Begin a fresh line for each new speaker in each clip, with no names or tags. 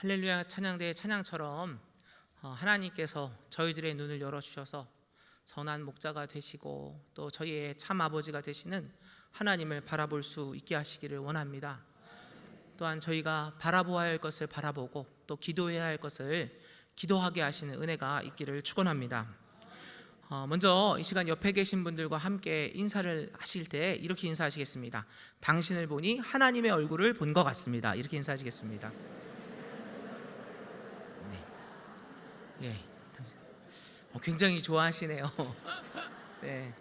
네, 할렐루야 찬양대 찬양처럼 어, 하나님께서 저희들의 눈을 열어 주셔서 선한 목자가 되시고 또 저희의 참 아버지가 되시는 하나님을 바라볼 수 있게 하시기를 원합니다. 또한 저희가 바라보아야 할 것을 바라보고 또 기도해야 할 것을 기도하게 하시는 은혜가 있기를 축원합니다. 어, 먼저 이 시간 옆에 계신 분들과 함께 인사를 하실 때 이렇게 인사하시겠습니다. 당신을 보니 하나님의 얼굴을 본 것 같습니다. 이렇게 인사하시겠습니다. 네. 예. 어, 굉장히 좋아하시네요. 네.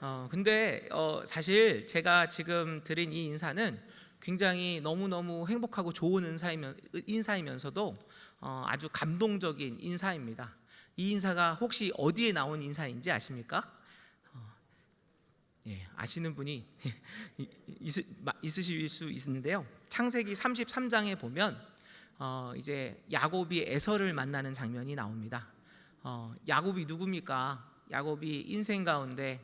어, 근데 어, 사실 제가 지금 드린 이 인사는 굉장히 너무너무 행복하고 좋은 인사이면, 인사이면서도 어, 아주 감동적인 인사입니다. 이 인사가 혹시 어디에 나온 인사인지 아십니까? 어, 예, 아시는 분이 있, 있으실 수 있는데요. 창세기 33장에 보면 어, 이제 야곱이 에서를 만나는 장면이 나옵니다. 어, 야곱이 누굽니까? 야곱이 인생 가운데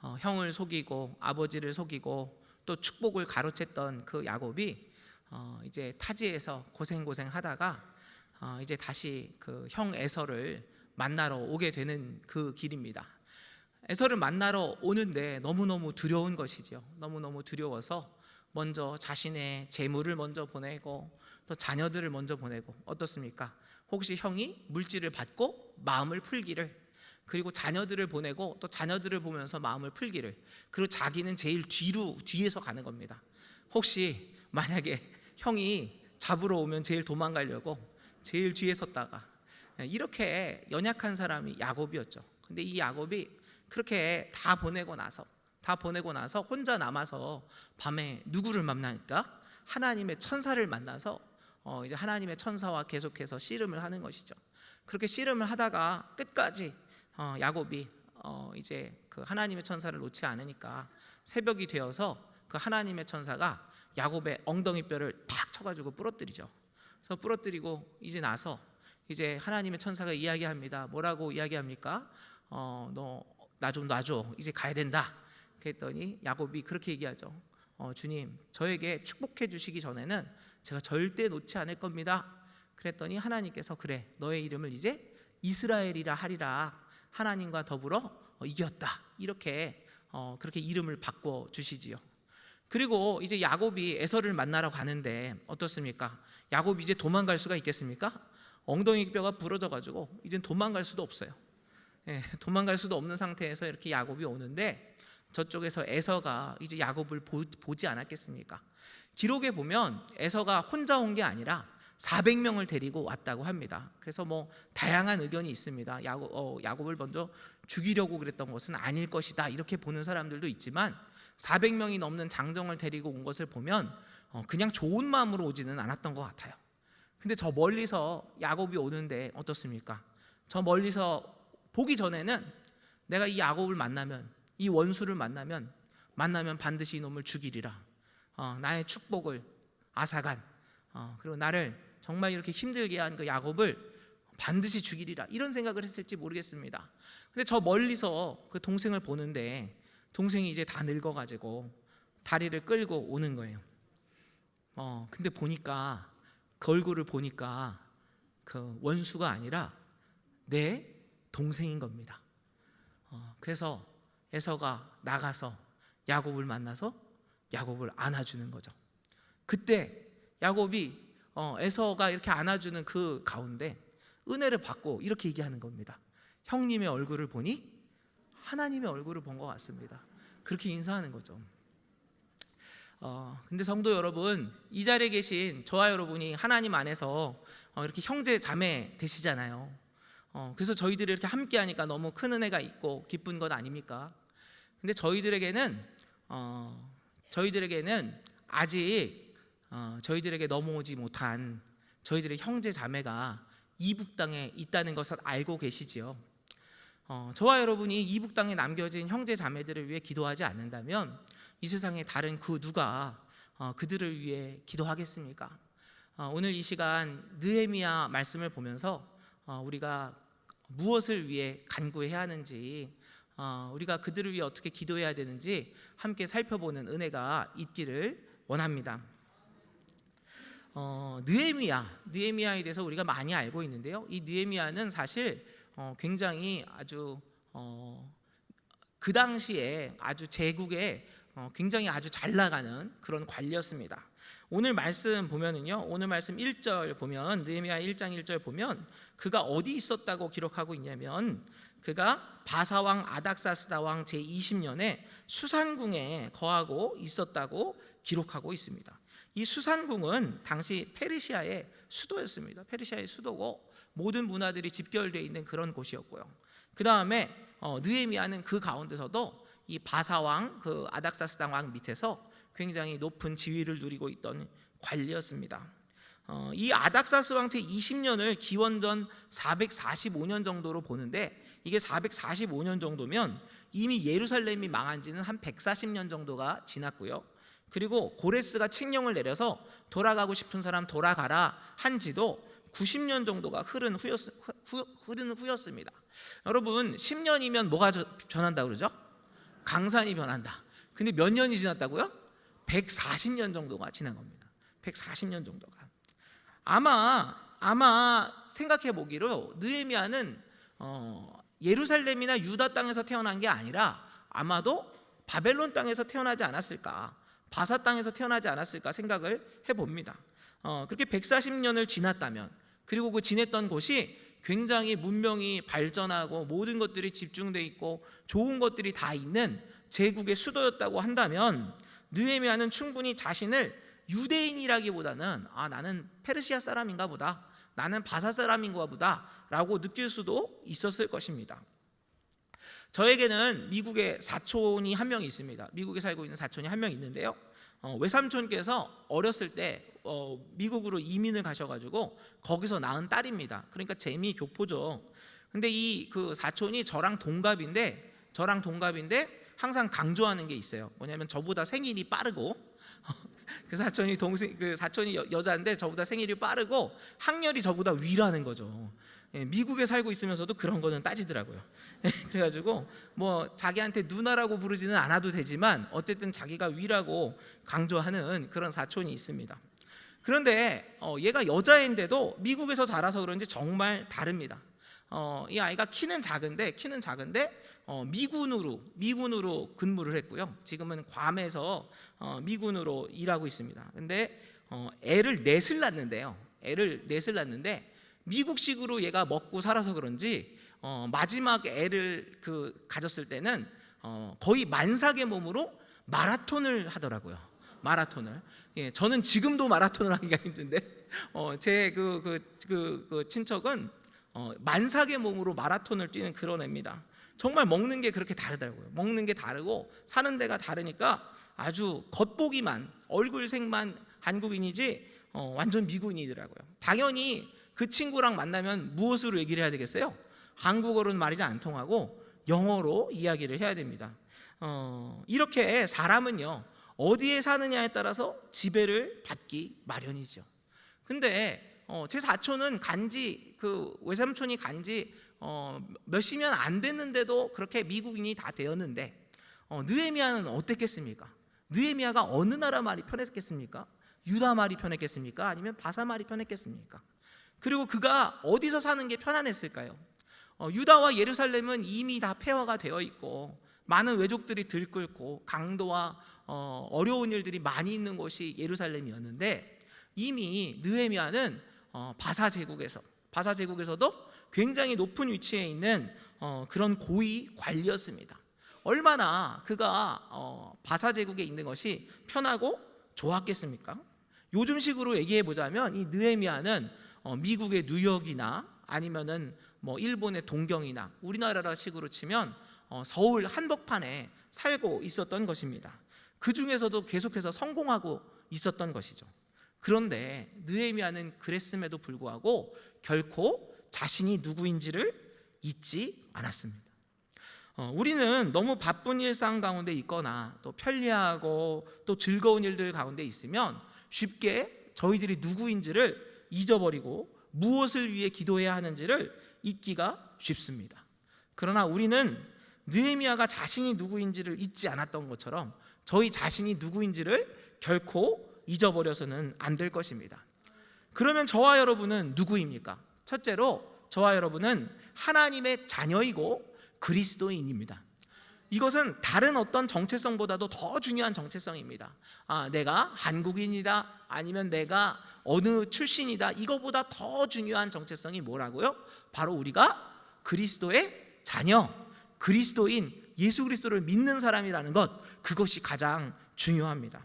어, 형을 속이고 아버지를 속이고 또 축복을 가로챘던 그 야곱이 어, 이제 타지에서 고생 고생 하다가 어, 이제 다시 그 형 에서를 만나러 오게 되는 그 길입니다. 에서를 만나러 오는데 너무 너무 두려운 것이죠. 너무 너무 두려워서 먼저 자신의 재물을 먼저 보내고 또 자녀들을 먼저 보내고 어떻습니까? 혹시 형이 물질을 받고 마음을 풀기를 그리고 자녀들을 보내고 또 자녀들을 보면서 마음을 풀기를 그리고 자기는 제일 뒤로 뒤에서 가는 겁니다. 혹시 만약에 형이 잡으러 오면 제일 도망가려고 제일 뒤에 섰다가 이렇게 연약한 사람이 야곱이었죠. 근데 이 야곱이 그렇게 다 보내고 나서 다 보내고 나서 혼자 남아서 밤에 누구를 만나니까 하나님의 천사를 만나서 어 이제 하나님의 천사와 계속해서 씨름을 하는 것이죠. 그렇게 씨름을 하다가 끝까지 어 야곱이 어 이제 그 하나님의 천사를 놓지 않으니까 새벽이 되어서 그 하나님의 천사가 야곱의 엉덩이 뼈를 탁 쳐가지고 부러뜨리죠. 그래서 부러뜨리고 이제 나서 이제 하나님의 천사가 이야기합니다. 뭐라고 이야기합니까? 어, 너 나 좀 놔줘. 이제 가야 된다. 그랬더니 야곱이 그렇게 얘기하죠. 어, 주님, 저에게 축복해 주시기 전에는 제가 절대 놓지 않을 겁니다. 그랬더니 하나님께서 그래, 너의 이름을 이제 이스라엘이라 하리라. 하나님과 더불어 어, 이겼다. 이렇게 어, 그렇게 이름을 바꿔 주시지요. 그리고 이제 야곱이 에서를 만나러 가는데 어떻습니까? 야곱이 이제 도망갈 수가 있겠습니까? 엉덩이 뼈가 부러져 가지고 이젠 도망갈 수도 없어요. 예, 도망갈 수도 없는 상태에서 이렇게 야곱이 오는데 저쪽에서 에서가 이제 야곱을 보, 보지 않았겠습니까? 기록에 보면 에서가 혼자 온 게 아니라 400명을 데리고 왔다고 합니다. 그래서 뭐 다양한 의견이 있습니다. 야곱, 어, 야곱을 먼저 죽이려고 그랬던 것은 아닐 것이다. 이렇게 보는 사람들도 있지만 400명이 넘는 장정을 데리고 온 것을 보면 어, 그냥 좋은 마음으로 오지는 않았던 것 같아요. 근데 저 멀리서 야곱이 오는데 어떻습니까? 저 멀리서 보기 전에는 내가 이 야곱을 만나면 이 원수를 만나면 만나면 반드시 이놈을 죽이리라. 어, 나의 축복을 아사간 어, 그리고 나를 정말 이렇게 힘들게 한 그 야곱을 반드시 죽이리라 이런 생각을 했을지 모르겠습니다. 근데 저 멀리서 그 동생을 보는데 동생이 이제 다 늙어가지고 다리를 끌고 오는 거예요. 어, 근데 보니까 그 얼굴을 보니까 그 원수가 아니라 내 동생인 겁니다. 어, 그래서 에서가 나가서 야곱을 만나서 야곱을 안아주는 거죠. 그때 야곱이 어, 에서가 이렇게 안아주는 그 가운데 은혜를 받고 이렇게 얘기하는 겁니다. 형님의 얼굴을 보니 하나님의 얼굴을 본 것 같습니다. 그렇게 인사하는 거죠. 어, 근데 성도 여러분, 이 자리에 계신 저와 여러분이 하나님 안에서 어, 이렇게 형제 자매 되시잖아요. 어, 그래서 저희들이 이렇게 함께 하니까 너무 큰 은혜가 있고 기쁜 것 아닙니까? 근데 저희들에게는 어, 저희들에게는 아직 어, 저희들에게 넘어오지 못한 저희들의 형제 자매가 이북 땅에 있다는 것을 알고 계시지요. 어, 저와 여러분이 이북 땅에 남겨진 형제 자매들을 위해 기도하지 않는다면 이 세상에 다른 그 누가 어, 그들을 위해 기도하겠습니까? 어, 오늘 이 시간 느헤미야 말씀을 보면서 어, 우리가 무엇을 위해 간구해야 하는지 어, 우리가 그들을 위해 어떻게 기도해야 되는지 함께 살펴보는 은혜가 있기를 원합니다. 어, 느헤미야, 느헤미야에 대해서 우리가 많이 알고 있는데요. 이 느헤미야는 사실 어, 굉장히 아주 어, 그 당시에 아주 제국에 어, 굉장히 아주 잘 나가는 그런 관리였습니다. 오늘 말씀 보면은요. 오늘 말씀 1절 보면 느헤미야 1장 1절 보면 그가 어디 있었다고 기록하고 있냐면 그가 바사 왕 아닥사스다 왕 제20년에 수산궁에 거하고 있었다고 기록하고 있습니다. 이 수산궁은 당시 페르시아의 수도였습니다. 페르시아의 수도고 모든 문화들이 집결되어 있는 그런 곳이었고요. 그 다음에 어, 느헤미야는 그 가운데서도 이 바사왕 그 아닥사스당 왕 밑에서 굉장히 높은 지위를 누리고 있던 관리였습니다. 어, 이 아닥사스 왕 제 20년을 기원전 445년 정도로 보는데 이게 445년 정도면 이미 예루살렘이 망한 지는 한 140년 정도가 지났고요. 그리고 고레스가 칙령을 내려서 돌아가고 싶은 사람 돌아가라 한 지도 90년 정도가 흐른 후였, 후, 흐른 후였습니다. 여러분 10년이면 뭐가 저- 변한다 그러죠? 강산이 변한다. 근데 몇 년이 지났다고요? 140년 정도가 지난 겁니다. 140년 정도가. 아마 아마 생각해 보기로 느헤미야는 어, 예루살렘이나 유다 땅에서 태어난 게 아니라 아마도 바벨론 땅에서 태어나지 않았을까, 바사 땅에서 태어나지 않았을까 생각을 해 봅니다. 어, 그렇게 140년을 지났다면 그리고 그 지냈던 곳이 굉장히 문명이 발전하고 모든 것들이 집중돼 있고 좋은 것들이 다 있는 제국의 수도였다고 한다면 느헤미야는 충분히 자신을 유대인이라기보다는 아 나는 페르시아 사람인가 보다 나는 바사 사람인가 보다라고 느낄 수도 있었을 것입니다. 저에게는 미국의 사촌이 한 명 있습니다. 미국에 살고 있는 사촌이 한 명 있는데요. 어, 외삼촌께서 어렸을 때 어, 미국으로 이민을 가셔가지고 거기서 낳은 딸입니다. 그러니까 재미 교포죠. 근데 이 그 사촌이 저랑 동갑인데 저랑 동갑인데 항상 강조하는 게 있어요. 뭐냐면 저보다 생일이 빠르고 그 사촌이 동생 그 사촌이 여, 여자인데 저보다 생일이 빠르고 학렬이 저보다 위라는 거죠. 예, 미국에 살고 있으면서도 그런 거는 따지더라고요. 예, 그래가지고 뭐 자기한테 누나라고 부르지는 않아도 되지만 어쨌든 자기가 위라고 강조하는 그런 사촌이 있습니다. 그런데 어, 얘가 여자인데도 미국에서 자라서 그런지 정말 다릅니다. 어, 이 아이가 키는 작은데 키는 작은데 어, 미군으로 미군으로 근무를 했고요. 지금은 괌에서 어, 미군으로 일하고 있습니다. 근데 어, 애를 넷을 낳는데요. 애를 넷을 낳는데 미국식으로 얘가 먹고 살아서 그런지 어, 마지막 애를 그 가졌을 때는 어, 거의 만삭의 몸으로 마라톤을 하더라고요. 마라톤을. 예, 저는 지금도 마라톤을 하기가 힘든데 어, 제그 그, 그, 그 친척은 어, 만삭의 몸으로 마라톤을 뛰는 그런 애입니다. 정말 먹는 게 그렇게 다르더라고요. 먹는 게 다르고 사는 데가 다르니까 아주 겉보기만 얼굴색만 한국인이지 어, 완전 미국인이더라고요. 당연히 그 친구랑 만나면 무엇으로 얘기를 해야 되겠어요? 한국어로는 말이지 안 통하고 영어로 이야기를 해야 됩니다. 어, 이렇게 사람은요 어디에 사느냐에 따라서 지배를 받기 마련이죠. 근데 어, 제 사촌은 간지 그 외삼촌이 간지 어, 몇십 년 안 됐는데도 그렇게 미국인이 다 되었는데 어, 느헤미야는 어땠겠습니까? 느헤미야가 어느 나라 말이 편했겠습니까? 유다 말이 편했겠습니까? 아니면 바사 말이 편했겠습니까? 그리고 그가 어디서 사는 게 편안했을까요? 어, 유다와 예루살렘은 이미 다 폐허가 되어 있고 많은 외족들이 들끓고 강도와 어, 어려운 일들이 많이 있는 곳이 예루살렘이었는데 이미 느헤미야는 어, 바사 제국에서 바사 제국에서도 굉장히 높은 위치에 있는 어, 그런 고위 관리였습니다. 얼마나 그가 어, 바사 제국에 있는 것이 편하고 좋았겠습니까? 요즘식으로 얘기해 보자면 이 느헤미야는 어, 미국의 뉴욕이나 아니면은 뭐 일본의 동경이나 우리나라 식으로 치면 어, 서울 한복판에 살고 있었던 것입니다. 그 중에서도 계속해서 성공하고 있었던 것이죠. 그런데 느헤미야는 그랬음에도 불구하고 결코 자신이 누구인지를 잊지 않았습니다. 어, 우리는 너무 바쁜 일상 가운데 있거나 또 편리하고 또 즐거운 일들 가운데 있으면 쉽게 저희들이 누구인지를 잊어버리고 무엇을 위해 기도해야 하는지를 잊기가 쉽습니다. 그러나 우리는 느헤미야가 자신이 누구인지를 잊지 않았던 것처럼 저희 자신이 누구인지를 결코 잊어버려서는 안 될 것입니다. 그러면 저와 여러분은 누구입니까? 첫째로 저와 여러분은 하나님의 자녀이고 그리스도인입니다. 이것은 다른 어떤 정체성보다도 더 중요한 정체성입니다. 아, 내가 한국인이다 아니면 내가 어느 출신이다 이거보다 더 중요한 정체성이 뭐라고요? 바로 우리가 그리스도의 자녀, 그리스도인 예수 그리스도를 믿는 사람이라는 것 그것이 가장 중요합니다.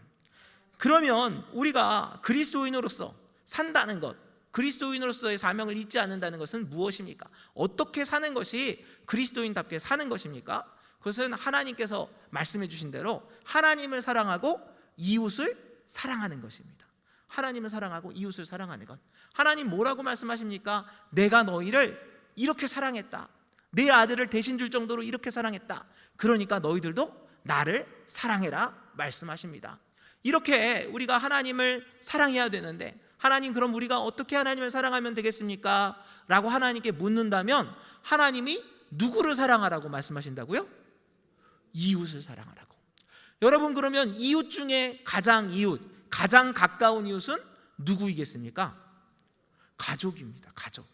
그러면 우리가 그리스도인으로서 산다는 것, 그리스도인으로서의 사명을 잊지 않는다는 것은 무엇입니까? 어떻게 사는 것이 그리스도인답게 사는 것입니까? 그것은 하나님께서 말씀해 주신 대로 하나님을 사랑하고 이웃을 사랑하는 것입니다. 하나님을 사랑하고 이웃을 사랑하는 것. 하나님 뭐라고 말씀하십니까? 내가 너희를 이렇게 사랑했다. 내 아들을 대신 줄 정도로 이렇게 사랑했다. 그러니까 너희들도 나를 사랑해라 말씀하십니다. 이렇게 우리가 하나님을 사랑해야 되는데 하나님 그럼 우리가 어떻게 하나님을 사랑하면 되겠습니까? 라고 하나님께 묻는다면 하나님이 누구를 사랑하라고 말씀하신다고요? 이웃을 사랑하라고. 여러분 그러면 이웃 중에 가장 이웃, 가장 가까운 이웃은 누구이겠습니까? 가족입니다. 가족.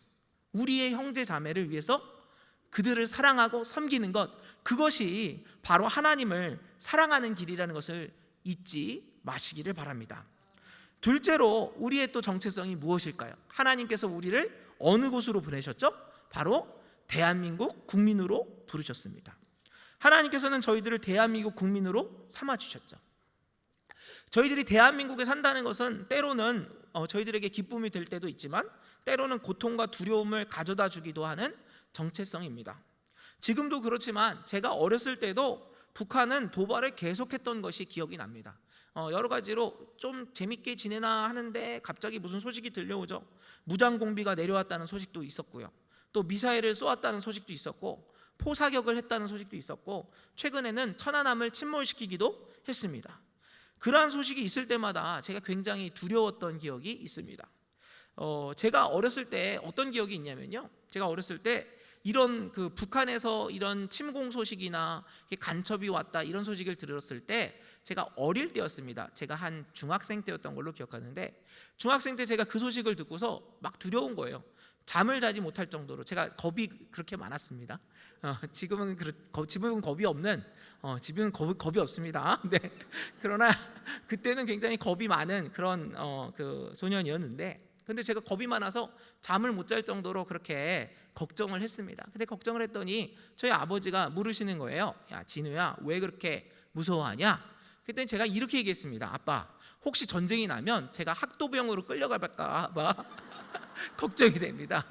우리의 형제 자매를 위해서 그들을 사랑하고 섬기는 것 그것이 바로 하나님을 사랑하는 길이라는 것을 잊지 마시기를 바랍니다. 둘째로 우리의 또 정체성이 무엇일까요? 하나님께서 우리를 어느 곳으로 보내셨죠? 바로 대한민국 국민으로 부르셨습니다. 하나님께서는 저희들을 대한민국 국민으로 삼아 주셨죠. 저희들이 대한민국에 산다는 것은 때로는 어, 저희들에게 기쁨이 될 때도 있지만 때로는 고통과 두려움을 가져다 주기도 하는 정체성입니다. 지금도 그렇지만 제가 어렸을 때도 북한은 도발을 계속했던 것이 기억이 납니다. 어, 여러 가지로 좀 재밌게 지내나 하는데 갑자기 무슨 소식이 들려오죠. 무장 공비가 내려왔다는 소식도 있었고요. 또 미사일을 쏘았다는 소식도 있었고 포사격을 했다는 소식도 있었고 최근에는 천안함을 침몰시키기도 했습니다. 그러한 소식이 있을 때마다 제가 굉장히 두려웠던 기억이 있습니다. 어, 제가 어렸을 때 어떤 기억이 있냐면요. 제가 어렸을 때 이런 그 북한에서 이런 침공 소식이나 간첩이 왔다 이런 소식을 들었을 때 제가 어릴 때였습니다. 제가 한 중학생 때였던 걸로 기억하는데 중학생 때 제가 그 소식을 듣고서 막 두려운 거예요. 잠을 자지 못할 정도로 제가 겁이 그렇게 많았습니다. 어, 지금은 그렇, 지금은 겁이 없는 어, 지금은 겁, 겁이 없습니다. 네. 그러나 그때는 굉장히 겁이 많은 그런 어, 그 소년이었는데 근데 제가 겁이 많아서 잠을 못 잘 정도로 그렇게 걱정을 했습니다. 근데 걱정을 했더니 저희 아버지가 물으시는 거예요. 야, 진우야, 왜 그렇게 무서워하냐? 그랬더니 제가 이렇게 얘기했습니다. 아빠, 혹시 전쟁이 나면 제가 학도병으로 끌려갈까 봐 걱정이 됩니다.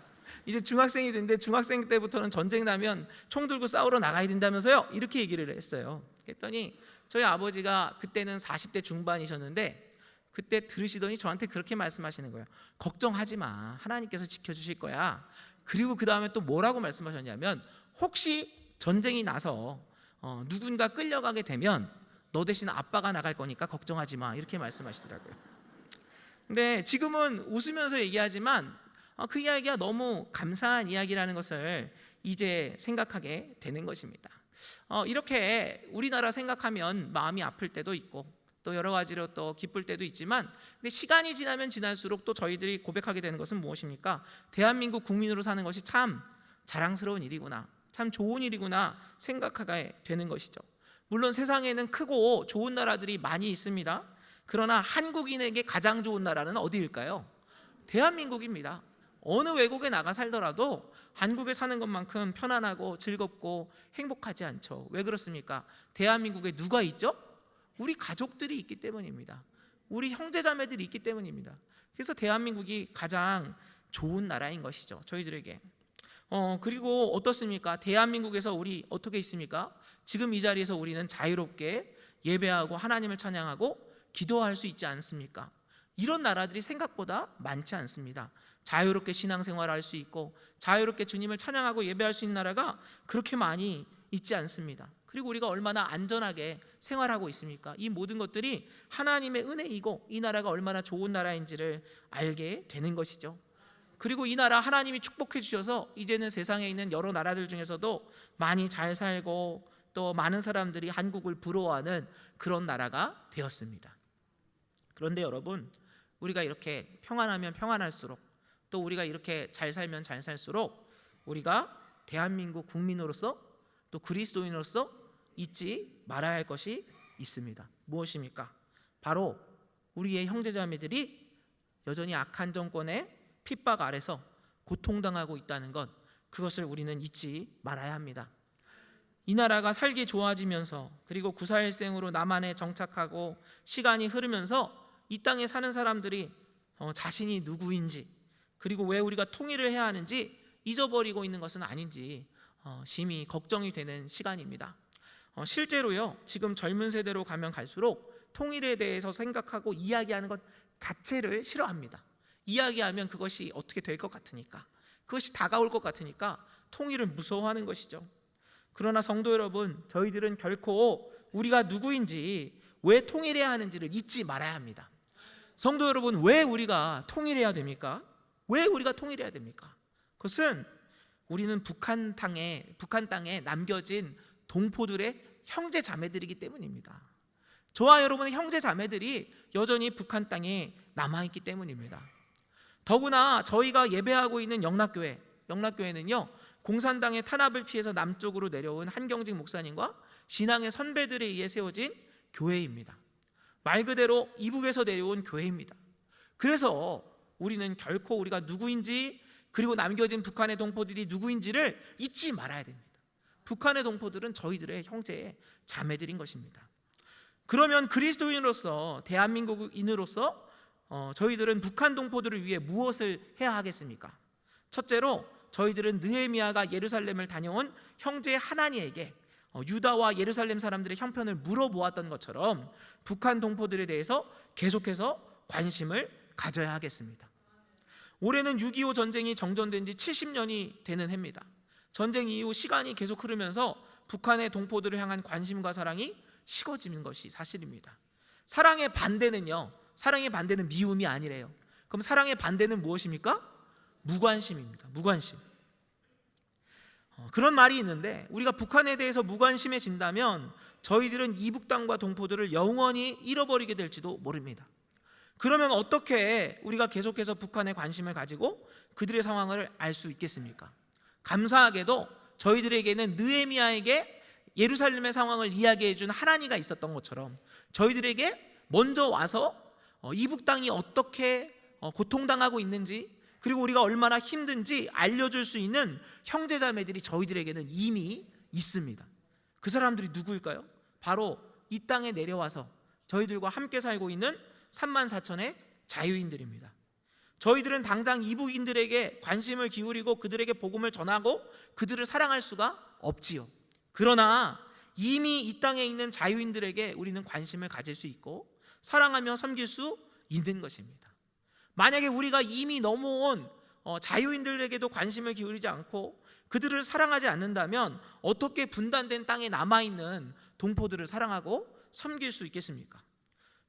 이제 중학생이 됐는데 중학생 때부터는 전쟁 나면 총 들고 싸우러 나가야 된다면서요? 이렇게 얘기를 했어요. 그랬더니 저희 아버지가 그때는 40대 중반이셨는데 그때 들으시더니 저한테 그렇게 말씀하시는 거예요. 걱정하지 마. 하나님께서 지켜주실 거야. 그리고 그 다음에 또 뭐라고 말씀하셨냐면 혹시 전쟁이 나서 어, 누군가 끌려가게 되면 너 대신 아빠가 나갈 거니까 걱정하지 마. 이렇게 말씀하시더라고요. 근데 지금은 웃으면서 얘기하지만 어, 그 이야기가 너무 감사한 이야기라는 것을 이제 생각하게 되는 것입니다. 어, 이렇게 우리나라 생각하면 마음이 아플 때도 있고 또 여러 가지로 또 기쁠 때도 있지만 근데 시간이 지나면 지날수록 또 저희들이 고백하게 되는 것은 무엇입니까? 대한민국 국민으로 사는 것이 참 자랑스러운 일이구나. 참 좋은 일이구나 생각하게 되는 것이죠. 물론 세상에는 크고 좋은 나라들이 많이 있습니다. 그러나 한국인에게 가장 좋은 나라는 어디일까요? 대한민국입니다. 어느 외국에 나가 살더라도 한국에 사는 것만큼 편안하고 즐겁고 행복하지 않죠. 왜 그렇습니까? 대한민국에 누가 있죠? 우리 가족들이 있기 때문입니다. 우리 형제자매들이 있기 때문입니다. 그래서 대한민국이 가장 좋은 나라인 것이죠. 저희들에게. 어, 그리고 어떻습니까? 대한민국에서 우리 어떻게 있습니까? 지금 이 자리에서 우리는 자유롭게 예배하고 하나님을 찬양하고 기도할 수 있지 않습니까? 이런 나라들이 생각보다 많지 않습니다. 자유롭게 신앙생활을 할수 있고 자유롭게 주님을 찬양하고 예배할 수 있는 나라가 그렇게 많이 있지 않습니다. 그리고 우리가 얼마나 안전하게 생활하고 있습니까? 이 모든 것들이 하나님의 은혜이고 이 나라가 얼마나 좋은 나라인지를 알게 되는 것이죠. 그리고 이 나라 하나님이 축복해 주셔서 이제는 세상에 있는 여러 나라들 중에서도 많이 잘 살고 또 많은 사람들이 한국을 부러워하는 그런 나라가 되었습니다. 그런데 여러분, 우리가 이렇게 평안하면 평안할수록 또 우리가 이렇게 잘 살면 잘 살수록 우리가 대한민국 국민으로서 또 그리스도인으로서 잊지 말아야 할 것이 있습니다. 무엇입니까? 바로 우리의 형제자매들이 여전히 악한 정권의 핍박 아래서 고통당하고 있다는 것 그것을 우리는 잊지 말아야 합니다. 이 나라가 살기 좋아지면서 그리고 구사일생으로 남한에 정착하고 시간이 흐르면서 이 땅에 사는 사람들이 어, 자신이 누구인지 그리고 왜 우리가 통일을 해야 하는지 잊어버리고 있는 것은 아닌지 어, 심히 걱정이 되는 시간입니다. 어, 실제로요 지금 젊은 세대로 가면 갈수록 통일에 대해서 생각하고 이야기하는 것 자체를 싫어합니다. 이야기하면 그것이 어떻게 될 것 같으니까 그것이 다가올 것 같으니까 통일을 무서워하는 것이죠. 그러나 성도 여러분, 저희들은 결코 우리가 누구인지 왜 통일해야 하는지를 잊지 말아야 합니다. 성도 여러분, 왜 우리가 통일해야 됩니까? 왜 우리가 통일해야 됩니까? 그것은 우리는 북한 땅에 북한 땅에 남겨진 동포들의 형제 자매들이기 때문입니다. 저와 여러분의 형제 자매들이 여전히 북한 땅에 남아 있기 때문입니다. 더구나 저희가 예배하고 있는 영락교회, 영락교회는요 공산당의 탄압을 피해서 남쪽으로 내려온 한경직 목사님과 신앙의 선배들에 의해 세워진 교회입니다. 말 그대로 이북에서 내려온 교회입니다. 그래서 우리는 결코 우리가 누구인지 그리고 남겨진 북한의 동포들이 누구인지를 잊지 말아야 됩니다. 북한의 동포들은 저희들의 형제의 자매들인 것입니다. 그러면 그리스도인으로서 대한민국인으로서 어, 저희들은 북한 동포들을 위해 무엇을 해야 하겠습니까? 첫째로 저희들은 느헤미야가 예루살렘을 다녀온 형제 하나니에게 어, 유다와 예루살렘 사람들의 형편을 물어보았던 것처럼 북한 동포들에 대해서 계속해서 관심을 가져야 하겠습니다. 올해는 6.25 전쟁이 정전된 지 70년이 되는 해입니다. 전쟁 이후 시간이 계속 흐르면서 북한의 동포들을 향한 관심과 사랑이 식어지는 것이 사실입니다. 사랑의 반대는요, 사랑의 반대는 미움이 아니래요. 그럼 사랑의 반대는 무엇입니까? 무관심입니다. 무관심. 어, 그런 말이 있는데 우리가 북한에 대해서 무관심해진다면 저희들은 이북 땅과 동포들을 영원히 잃어버리게 될지도 모릅니다. 그러면 어떻게 우리가 계속해서 북한에 관심을 가지고 그들의 상황을 알 수 있겠습니까? 감사하게도 저희들에게는 느헤미야에게 예루살렘의 상황을 이야기해 준 하나니가 있었던 것처럼 저희들에게 먼저 와서 어, 이북 땅이 어떻게 어, 고통당하고 있는지 그리고 우리가 얼마나 힘든지 알려줄 수 있는 형제자매들이 저희들에게는 이미 있습니다. 그 사람들이 누구일까요? 바로 이 땅에 내려와서 저희들과 함께 살고 있는 3만 4천의 자유인들입니다. 저희들은 당장 이북인들에게 관심을 기울이고 그들에게 복음을 전하고 그들을 사랑할 수가 없지요. 그러나 이미 이 땅에 있는 자유인들에게 우리는 관심을 가질 수 있고 사랑하며 섬길 수 있는 것입니다. 만약에 우리가 이미 넘어온 어, 자유인들에게도 관심을 기울이지 않고 그들을 사랑하지 않는다면 어떻게 분단된 땅에 남아 있는 동포들을 사랑하고 섬길 수 있겠습니까?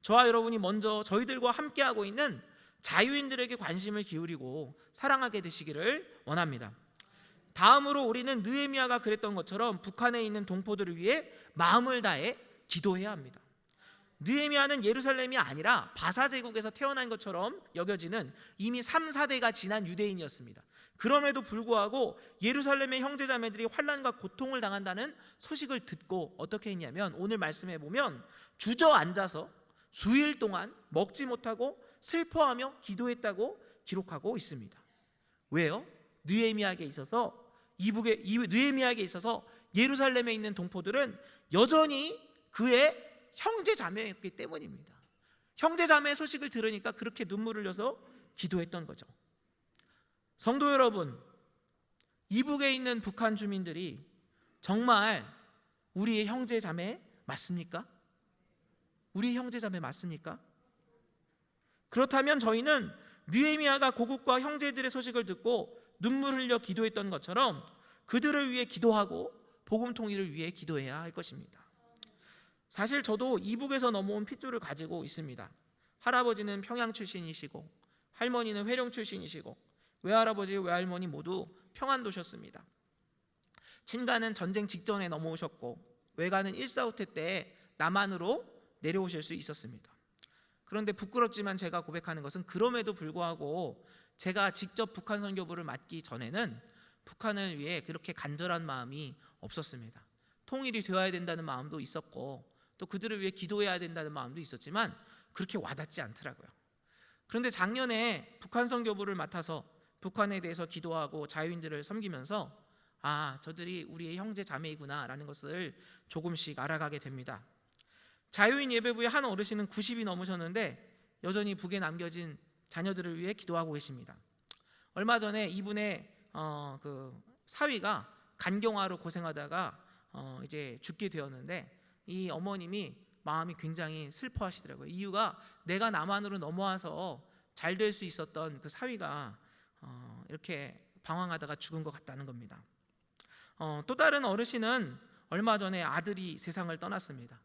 저와 여러분이 먼저 저희들과 함께하고 있는 자유인들에게 관심을 기울이고 사랑하게 되시기를 원합니다. 다음으로 우리는 느헤미야가 그랬던 것처럼 북한에 있는 동포들을 위해 마음을 다해 기도해야 합니다. 느헤미야는 예루살렘이 아니라 바사 제국에서 태어난 것처럼 여겨지는 이미 3, 4대가 지난 유대인이었습니다. 그럼에도 불구하고 예루살렘의 형제자매들이 환란과 고통을 당한다는 소식을 듣고 어떻게 했냐면 오늘 말씀해 보면 주저앉아서 수일 동안 먹지 못하고 슬퍼하며 기도했다고 기록하고 있습니다. 왜요? 느헤미야에게 있어서 이북의 느헤미야에게 있어서 예루살렘에 있는 동포들은 여전히 그의 형제 자매였기 때문입니다. 형제 자매의 소식을 들으니까 그렇게 눈물을 흘려서 기도했던 거죠. 성도 여러분, 이북에 있는 북한 주민들이 정말 우리의 형제 자매 맞습니까? 우리 형제 자매 맞습니까? 그렇다면 저희는 느헤미야가 고국과 형제들의 소식을 듣고 눈물 흘려 기도했던 것처럼 그들을 위해 기도하고 복음 통일을 위해 기도해야 할 것입니다. 사실 저도 이북에서 넘어온 핏줄을 가지고 있습니다. 할아버지는 평양 출신이시고 할머니는 회룡 출신이시고 외할아버지 외할머니 모두 평안도셨습니다. 친가는 전쟁 직전에 넘어오셨고 외가는 일사후퇴 때 남한으로 내려오실 수 있었습니다. 그런데 부끄럽지만 제가 고백하는 것은 그럼에도 불구하고 제가 직접 북한 선교부를 맡기 전에는 북한을 위해 그렇게 간절한 마음이 없었습니다. 통일이 되어야 된다는 마음도 있었고 또 그들을 위해 기도해야 된다는 마음도 있었지만 그렇게 와닿지 않더라고요. 그런데 작년에 북한 선교부를 맡아서 북한에 대해서 기도하고 자유인들을 섬기면서 아, 저들이 우리의 형제 자매이구나라는 것을 조금씩 알아가게 됩니다. 자유인 예배부의 한 어르신은 90이 넘으셨는데 여전히 북에 남겨진 자녀들을 위해 기도하고 계십니다. 얼마 전에 이분의 어, 그 사위가 간경화로 고생하다가 어, 이제 죽게 되었는데 이 어머님이 마음이 굉장히 슬퍼하시더라고요. 이유가 내가 남한으로 넘어와서 잘 될 수 있었던 그 사위가 어, 이렇게 방황하다가 죽은 것 같다는 겁니다. 어, 또 다른 어르신은 얼마 전에 아들이 세상을 떠났습니다.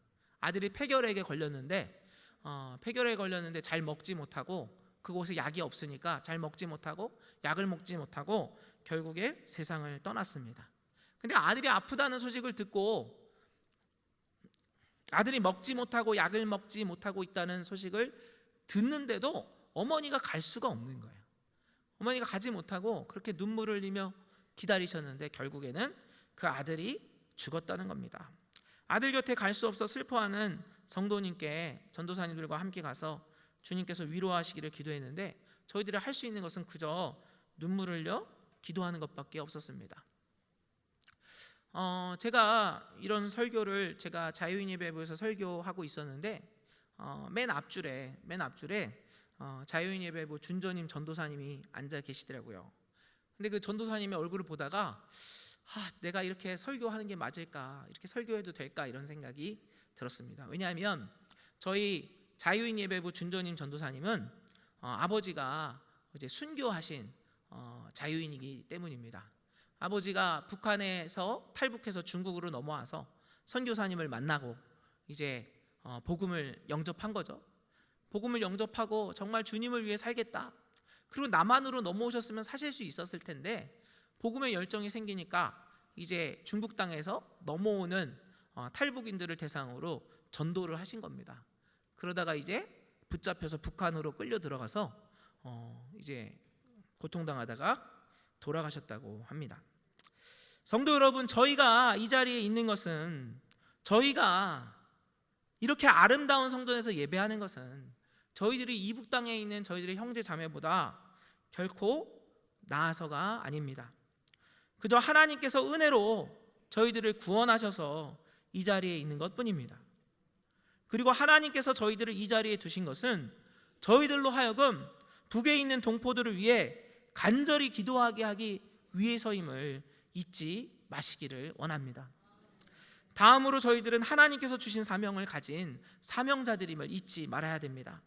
아들이 폐결핵에 걸렸는데 어, 폐결핵에 걸렸는데 잘 먹지 못하고 그곳에 약이 없으니까 잘 먹지 못하고 약을 먹지 못하고 결국에 세상을 떠났습니다. 근데 아들이 아프다는 소식을 듣고 아들이 먹지 못하고 약을 먹지 못하고 있다는 소식을 듣는데도 어머니가 갈 수가 없는 거예요. 어머니가 가지 못하고 그렇게 눈물을 흘리며 기다리셨는데 결국에는 그 아들이 죽었다는 겁니다. 아들 곁에 갈 수 없어 슬퍼하는 성도님께 전도사님들과 함께 가서 주님께서 위로하시기를 기도했는데 저희들이 할 수 있는 것은 그저 눈물을 흘려 기도하는 것밖에 없었습니다. 어, 제가 이런 설교를 제가 자유인 예배부에서 설교하고 있었는데 어, 맨 앞줄에 맨 앞줄에 어, 자유인 예배부 준조님 전도사님이 앉아 계시더라고요. 근데 그 전도사님의 얼굴을 보다가 아, 내가 이렇게 설교하는 게 맞을까? 이렇게 설교해도 될까? 이런 생각이 들었습니다. 왜냐하면 저희 자유인 예배부 준조님 전도사님은 어, 아버지가 이제 순교하신 어, 자유인이기 때문입니다. 아버지가 북한에서 탈북해서 중국으로 넘어와서 선교사님을 만나고 이제 어, 복음을 영접한 거죠. 복음을 영접하고 정말 주님을 위해 살겠다. 그리고 남한으로 넘어오셨으면 사실 수 있었을 텐데 복음의 열정이 생기니까 이제 중국 땅에서 넘어오는 어, 탈북인들을 대상으로 전도를 하신 겁니다. 그러다가 이제 붙잡혀서 북한으로 끌려 들어가서 어, 이제 고통당하다가 돌아가셨다고 합니다. 성도 여러분, 저희가 이 자리에 있는 것은 저희가 이렇게 아름다운 성전에서 예배하는 것은 저희들이 이북 땅에 있는 저희들의 형제 자매보다 결코 나아서가 아닙니다. 그저 하나님께서 은혜로 저희들을 구원하셔서 이 자리에 있는 것 뿐입니다. 그리고 하나님께서 저희들을 이 자리에 두신 것은 저희들로 하여금 북에 있는 동포들을 위해 간절히 기도하게 하기 위해서임을 잊지 마시기를 원합니다. 다음으로 저희들은 하나님께서 주신 사명을 가진 사명자들임을 잊지 말아야 됩니다.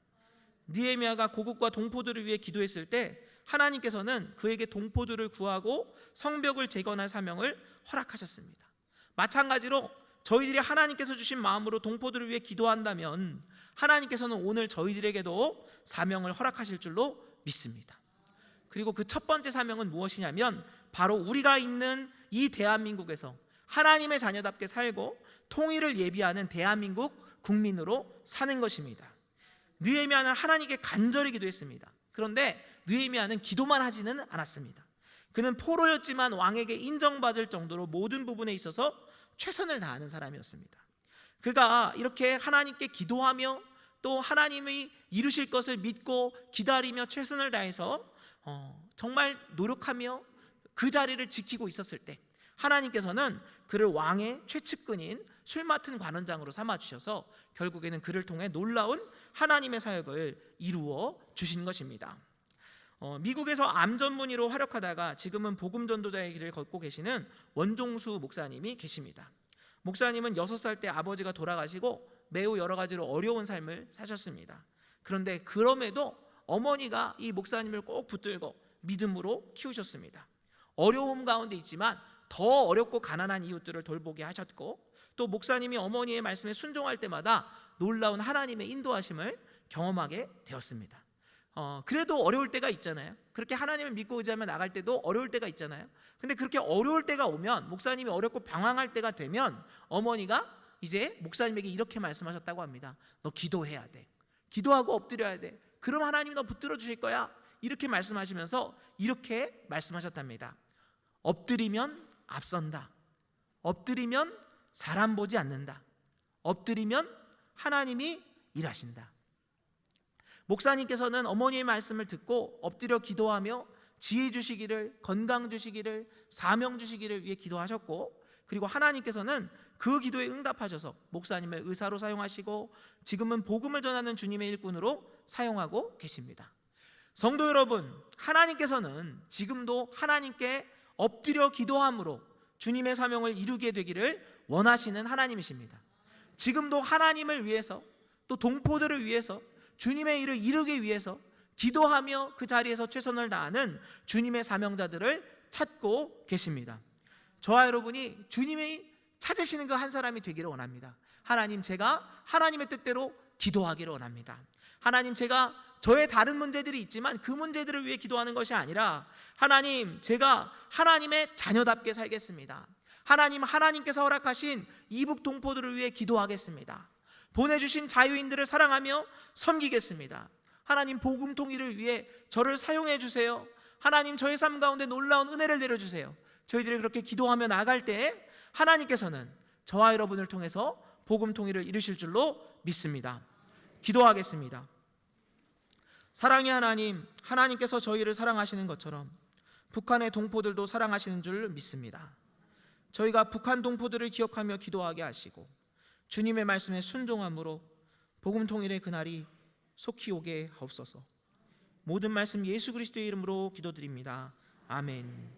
느헤미야가 고국과 동포들을 위해 기도했을 때 하나님께서는 그에게 동포들을 구하고 성벽을 재건할 사명을 허락하셨습니다. 마찬가지로 저희들이 하나님께서 주신 마음으로 동포들을 위해 기도한다면 하나님께서는 오늘 저희들에게도 사명을 허락하실 줄로 믿습니다. 그리고 그 첫 번째 사명은 무엇이냐면 바로 우리가 있는 이 대한민국에서 하나님의 자녀답게 살고 통일을 예비하는 대한민국 국민으로 사는 것입니다. 느헤미야는 하나님께 간절히 기도했습니다. 그런데 느헤미야는 기도만 하지는 않았습니다. 그는 포로였지만 왕에게 인정받을 정도로 모든 부분에 있어서 최선을 다하는 사람이었습니다. 그가 이렇게 하나님께 기도하며 또 하나님이 이루실 것을 믿고 기다리며 최선을 다해서 어, 정말 노력하며 그 자리를 지키고 있었을 때 하나님께서는 그를 왕의 최측근인 술 맡은 관원장으로 삼아 주셔서 결국에는 그를 통해 놀라운 하나님의 사역을 이루어 주신 것입니다. 어, 미국에서 암 전문의로 활약하다가 지금은 복음 전도자의 길을 걷고 계시는 원종수 목사님이 계십니다. 목사님은 6살 때 아버지가 돌아가시고 매우 여러 가지로 어려운 삶을 사셨습니다. 그런데 그럼에도 어머니가 이 목사님을 꼭 붙들고 믿음으로 키우셨습니다. 어려움 가운데 있지만 더 어렵고 가난한 이웃들을 돌보게 하셨고 또 목사님이 어머니의 말씀에 순종할 때마다 놀라운 하나님의 인도하심을 경험하게 되었습니다. 어, 그래도 어려울 때가 있잖아요. 그렇게 하나님을 믿고 의지하며 나갈 때도 어려울 때가 있잖아요. 근데 그렇게 어려울 때가 오면 목사님이 어렵고 방황할 때가 되면 어머니가 이제 목사님에게 이렇게 말씀하셨다고 합니다. 너 기도해야 돼. 기도하고 엎드려야 돼. 그럼 하나님이 너 붙들어 주실 거야. 이렇게 말씀하시면서 이렇게 말씀하셨답니다. 엎드리면 앞선다. 엎드리면 사람 보지 않는다. 엎드리면 하나님이 일하신다. 목사님께서는 어머니의 말씀을 듣고 엎드려 기도하며 지혜 주시기를, 건강 주시기를, 사명 주시기를 위해 기도하셨고, 그리고 하나님께서는 그 기도에 응답하셔서 목사님을 의사로 사용하시고, 지금은 복음을 전하는 주님의 일꾼으로 사용하고 계십니다. 성도 여러분, 하나님께서는 지금도 하나님께 엎드려 기도함으로 주님의 사명을 이루게 되기를 원하시는 하나님이십니다. 지금도 하나님을 위해서 또 동포들을 위해서 주님의 일을 이루기 위해서 기도하며 그 자리에서 최선을 다하는 주님의 사명자들을 찾고 계십니다. 저와 여러분이 주님이 찾으시는 그 한 사람이 되기를 원합니다. 하나님 제가 하나님의 뜻대로 기도하기를 원합니다. 하나님 제가 저의 다른 문제들이 있지만 그 문제들을 위해 기도하는 것이 아니라 하나님 제가 하나님의 자녀답게 살겠습니다. 하나님 하나님께서 허락하신 이북 동포들을 위해 기도하겠습니다. 보내주신 자유인들을 사랑하며 섬기겠습니다. 하나님 복음 통일을 위해 저를 사용해 주세요. 하나님 저의 삶 가운데 놀라운 은혜를 내려 주세요. 저희들이 그렇게 기도하며 나갈 때 하나님께서는 저와 여러분을 통해서 복음 통일을 이루실 줄로 믿습니다. 기도하겠습니다. 사랑의 하나님, 하나님께서 저희를 사랑하시는 것처럼 북한의 동포들도 사랑하시는 줄 믿습니다. 저희가 북한 동포들을 기억하며 기도하게 하시고 주님의 말씀에 순종함으로 복음 통일의 그날이 속히 오게 하옵소서. 모든 말씀 예수 그리스도의 이름으로 기도드립니다. 아멘.